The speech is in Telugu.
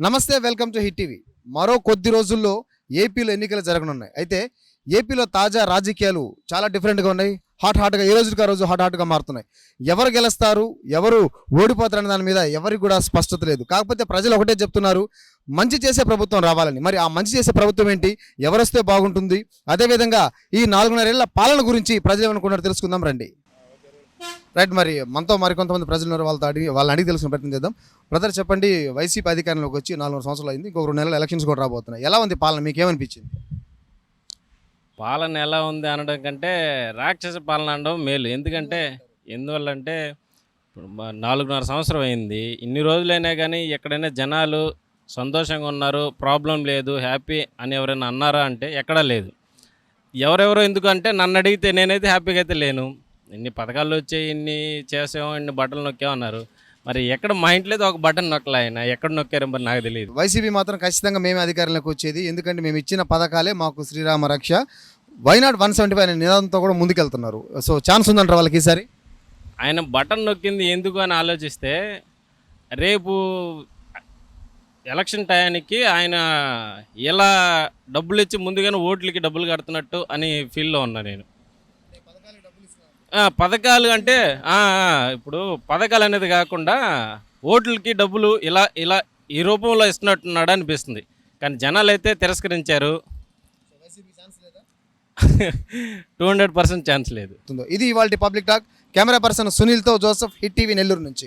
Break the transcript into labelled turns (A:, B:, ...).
A: నమస్తే వెల్కమ్ టు హిట్ టీవీ. మరో కొద్ది రోజుల్లో ఏపీలో ఎన్నికలు జరగనున్నాయి. అయితే ఏపీలో తాజా రాజకీయాలు చాలా డిఫరెంట్గా ఉన్నాయి. హాట్ హాట్గా ఏ రోజుకి ఆ రోజు హాట్ హాట్గా మారుతున్నాయి. ఎవరు గెలుస్తారు ఎవరు ఓడిపోతారనే దాని మీద ఎవరికి కూడా స్పష్టత లేదు. కాకపోతే ప్రజలు ఒకటే చెప్తున్నారు మంచి చేసే ప్రభుత్వం రావాలని. మరి ఆ మంచి చేసే ప్రభుత్వం ఏంటి? ఎవరొస్తే బాగుంటుంది? అదేవిధంగా ఈ నాలుగున్నరేళ్ళ పాలన గురించి ప్రజలు ఏమనుకున్నారు తెలుసుకుందాం రండి. రైట్ మరి మనతో మరికొంతమంది ప్రజలు ఉన్నారు వాళ్ళతో అడిగి వాళ్ళని అడిగి తెలుసుకుని ప్రయత్నం చేద్దాం. బ్రదర్ చెప్పండి వైసీపీ అధికారంలోకి వచ్చి నాలుగు సంవత్సరాలు అయింది ఇంకొక రెండు నెలలు ఎలక్షన్స్ కూడా రాబోతున్నాయి. ఎలా ఉంది పాలన? మీకు ఏమనిపించింది?
B: పాలన ఎలా ఉంది అనడం కంటే రాక్షస పాలన అనడం మేలు. ఎందుకంటే ఎందువల్లంటే ఇప్పుడు నాలుగున్నర సంవత్సరం అయింది. ఇన్ని రోజులైనా కానీ ఎక్కడైనా జనాలు సంతోషంగా ఉన్నారు ప్రాబ్లం లేదు హ్యాపీ అని ఎవరైనా అన్నారా అంటే ఎక్కడా లేదు. ఎవరెవరో ఎందుకంటే నన్ను అడిగితే నేనైతే హ్యాపీగా అయితే లేను. ఇన్ని పథకాలు వచ్చాయి ఇన్ని చేసాం ఇన్ని బట్టలు నొక్కామన్నారు మరి ఎక్కడ మా ఇంట్లో ఒక బటన్ నొక్కలే ఆయన. ఎక్కడ నొక్కారో మరి నాకు తెలియదు
A: వైసీపీ మాత్రం ఖచ్చితంగా మేమే అధికారంలోకి వచ్చేది. ఎందుకంటే మేము ఇచ్చిన పథకాలే మాకు శ్రీరామ రక్ష. వైనాట్ వన్ సెవెంటీ ఫైవ్ అనే నినాదంతో కూడా ముందుకెళ్తున్నారు. సో ఛాన్స్ ఉందంటారు వాళ్ళకి ఈసారి?
B: ఆయన బటన్ నొక్కింది ఎందుకు అని ఆలోచిస్తే రేపు ఎలక్షన్ టయానికి ఆయన ఎలా డబ్బులు ఇచ్చి ముందుగానే ఓట్లకి డబ్బులు కడుతున్నట్టు అని ఫీల్లో ఉన్నా నేను. పథకాలు అంటే ఇప్పుడు పథకాలు అనేది కాకుండా ఓట్లకి డబ్బులు ఇలా ఇలా ఈ రూపంలో ఇస్తున్నట్టున్నాడు అనిపిస్తుంది. కానీ జనాలు అయితే తిరస్కరించారు. టూ హండ్రెడ్ పర్సెంట్ ఛాన్స్ లేదు.
A: ఇది ఇవాళ పబ్లిక్ టాక్. కెమెరా పర్సన్ సునీల్తో జోసఫ్ హిట్ టీవీ నెల్లూరు నుంచి.